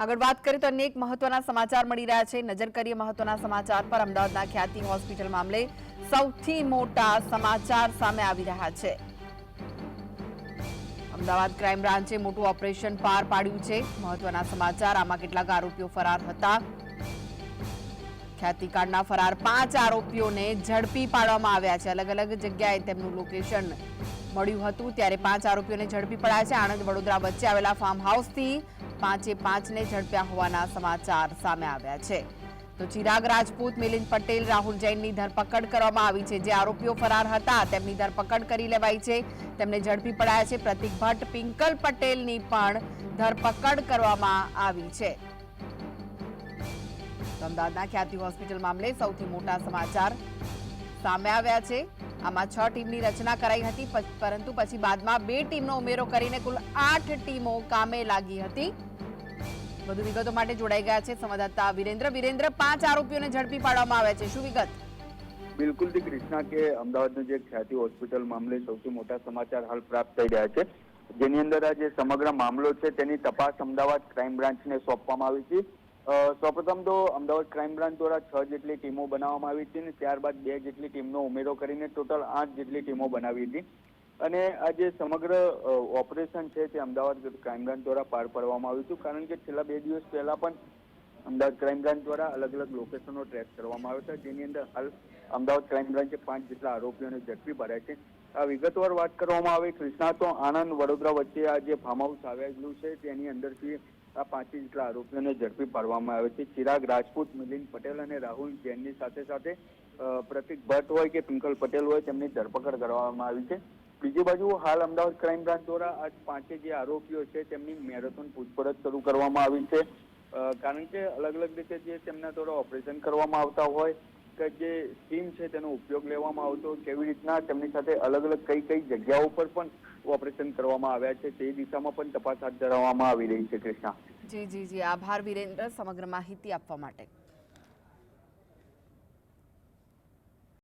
આગળ વાત કરીએ તો અનેક મહત્વના સમાચાર મળી રહ્યા છે. નજર કરીએ મહત્વના સમાચાર પર અમદાવાદના ખ્યાતિ હોસ્પિટલ મામલે સૌથી મોટા સમાચાર સામે આવી રહ્યા છે. અમદાવાદ ક્રાઇમ બ્રાન્ચે મોટું ઓપરેશન પાર પાડ્યું છે. મહત્વના સમાચાર, આમાં કેટલાક આરોપીઓ ફરાર હતા. ખ્યાતિકાંડના ફરાર પાંચ આરોપીઓને ઝડપી પાડવામાં આવ્યા છે. અલગ અલગ જગ્યાએ તેમનું લોકેશન મળ્યું હતું ત્યારે પાંચ આરોપીઓને ઝડપી પડાયા છે. આણંદ વડોદરા વચ્ચે આવેલા ફાર્મ હાઉસથી પાંચે પાંચને ઝડપ્યા હોવાના સમાચાર સામે આવ્યા છે. તો ચિરાગ રાજપૂત, મિલિંદ પટેલ, રાહુલ જૈનની ધરપકડ કરવામાં આવી છે. જે આરોપીઓ ફરાર હતા, તેમની ધરપકડ કરી લેવાઈ છે. તેમને ઝડપી પડાયા છે. પ્રતિક ભટ્ટ, પિંકલ પટેલની પણ ધરપકડ કરવામાં આવી છે. અમદાવાદના ખ્યાતિ હોસ્પિટલ મામલે સૌથી મોટા સમાચાર સામે આવ્યા છે. આમાં છ ટીમની રચના કરાઈ હતી પરંતુ પછી બાદમાં બે ટીમનો ઉમેરો કરીને કુલ આઠ ટીમો કામે લાગી હતી. વધુ વિગતો માટે જોડાઈ ગયા છે સંવાદદાતા વિરેન્દ્ર. વિરેન્દ્ર, પાંચ આરોપીઓને ઝડપી પાડવામાં આવ્યા છે. શું વિગત? બિલકુલથી કૃષ્ણા કે અમદાવાદનું જે ખ્યાતિ હોસ્પિટલ મામલે સૌથી મોટા સમાચાર હાલ પ્રાપ્ત થઈ રહ્યા છે. જેની અંદર આ જે સમગ્ર મામલો છે, તેની તપાસ અમદાવાદ ક્રાઇમ બ્રાન્ચને સોંપવામાં આવી છે. સૌપ્રથમ તો અમદાવાદ ક્રાઇમ બ્રાન્ચ દ્વારા છ જેટલી ટીમો બનાવવામાં આવી હતી અને ત્યારબાદ બે જેટલી ટીમનો ઉમેરો કરીને ટોટલ આઠ જેટલી ટીમો બનાવી હતી. અને આ જે સમગ્ર ઓપરેશન છે તે અમદાવાદ ક્રાઇમ બ્રાન્ચ દ્વારા પાર પાડવામાં આવ્યું હતું. કારણ કે છેલ્લા બે દિવસ પહેલા પણ અમદાવાદ ક્રાઇમ બ્રાન્ચ દ્વારા અલગ અલગ લોકેશનો ટ્રેક કરવામાં આવ્યા હતા. જેની અંદર હાલ અમદાવાદ ક્રાઇમ બ્રાન્ચે પાંચ જેટલા આરોપીઓને ઝડપી પાડ્યા છે. આ વિગતવાર વાત કરવામાં આવે કૃષ્ણા, તો આણંદ વડોદરા વચ્ચે આ જે ફાર્મ હાઉસ આવેલું છે તેની અંદરથી આ પાંચ જેટલા આરોપીઓને ઝડપી પાડવામાં આવે છે. ચિરાગ રાજપૂત મિલિન પટેલ અને રાહુલ જૈનની સાથે સાથે પ્રતિક ભટ્ટ હોય કે પિંકલ પટેલ હોય, તેમની ધરપકડ કરવામાં આવી છે. બીજી બાજુ હાલ અમદાવાદ ક્રાઇમ બ્રાન્ચ દ્વારા આ પાંચે જે આરોપીઓ છે, તેમની મેરેથોન પૂછપરછ શરૂ કરવામાં આવી છે. કારણ કે અલગ અલગ રીતે જે તેમના દ્વારા ઓપરેશન કરવામાં આવતા હોય જે સ્કીમ છે તેનો ઉપયોગ લેવામાં આવતો, કેવી રીતના તેમની સાથે અલગ અલગ કઈ કઈ જગ્યાઓ પર પણ ઓપરેશન કરવામાં આવ્યા છે, તે દિશામાં પણ તપાસ હાથ ધરવામાં આવી રહી છે, કૃષ્ણા. જી જી જી. આભાર, વિરેન્દ્ર, સમગ્ર માહિતી આપવા માટે.